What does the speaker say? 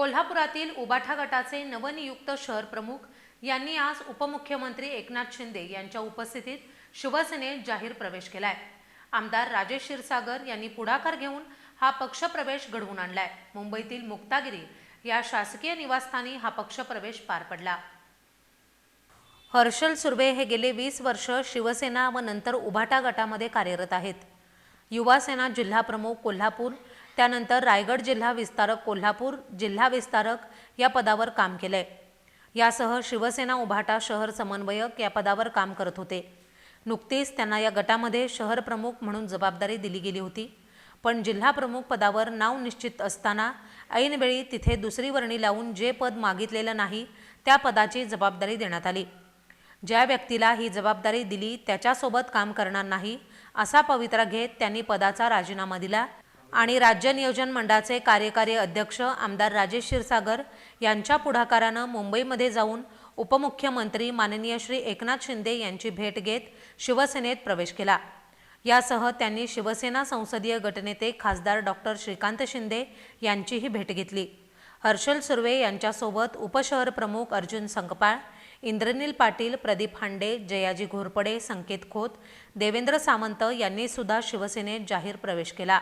कोल्हापुरातील उबाठा गटाचे नवनियुक्त शहर प्रमुख यांनी आज उपमुख्यमंत्री एकनाथ शिंदे यांच्या उपस्थितीत शिवसेनेत जाहीर प्रवेश केलाय. आमदार राजेश क्षीरसागर यांनी पुढाकार घेऊन हा पक्षप्रवेश घडवून आणलाय. मुंबईतील मुक्तागिरी या शासकीय निवासस्थानी हा पक्षप्रवेश पार पडला. हर्षल सुर्वे हे गेले वीस वर्ष शिवसेना व नंतर उभाटा गटामध्ये कार्यरत आहेत. युवासेना जिल्हाप्रमुख कोल्हापूर त्यानंतर रायगड जिल्हा विस्तारक कोल्हापूर जिल्हा विस्तारक या पदावर काम केलंय. यासह शिवसेना उभाटा शहर समन्वयक या पदावर काम करत होते. नुकतीच त्यांना या गटामध्ये शहर प्रमुख म्हणून जबाबदारी दिली गेली होती. पण जिल्हा प्रमुख पदावर नाव निश्चित असताना ऐनवेळी तिथे दुसरी वर्णी लावून जे पद मागितलेलं नाही त्या पदाची जबाबदारी देण्यात आली. ज्या व्यक्तीला ही जबाबदारी दिली त्याच्यासोबत काम करणार नाही असा पवित्रा घेत त्यांनी पदाचा राजीनामा दिला आणि राज्य नियोजन मंडळाचे कार्यकारी अध्यक्ष आमदार राजेश क्षीरसागर यांच्या पुढाकारानं मुंबईमध्ये जाऊन उपमुख्यमंत्री माननीय श्री एकनाथ शिंदे यांची भेट घेत शिवसेनेत प्रवेश केला. यासह त्यांनी शिवसेना संसदीय गटनेते खासदार डॉक्टर श्रीकांत शिंदे यांचीही भेट घेतली. हर्षल सुर्वे यांच्यासोबत उपशहर प्रमुख अर्जुन संकपाळ इंद्रनील पाटील प्रदीप हांडे जयाजी घोरपडे संकेत खोत देवेंद्र सामंत यांनी सुद्धा शिवसेनेत जाहीर प्रवेश केला.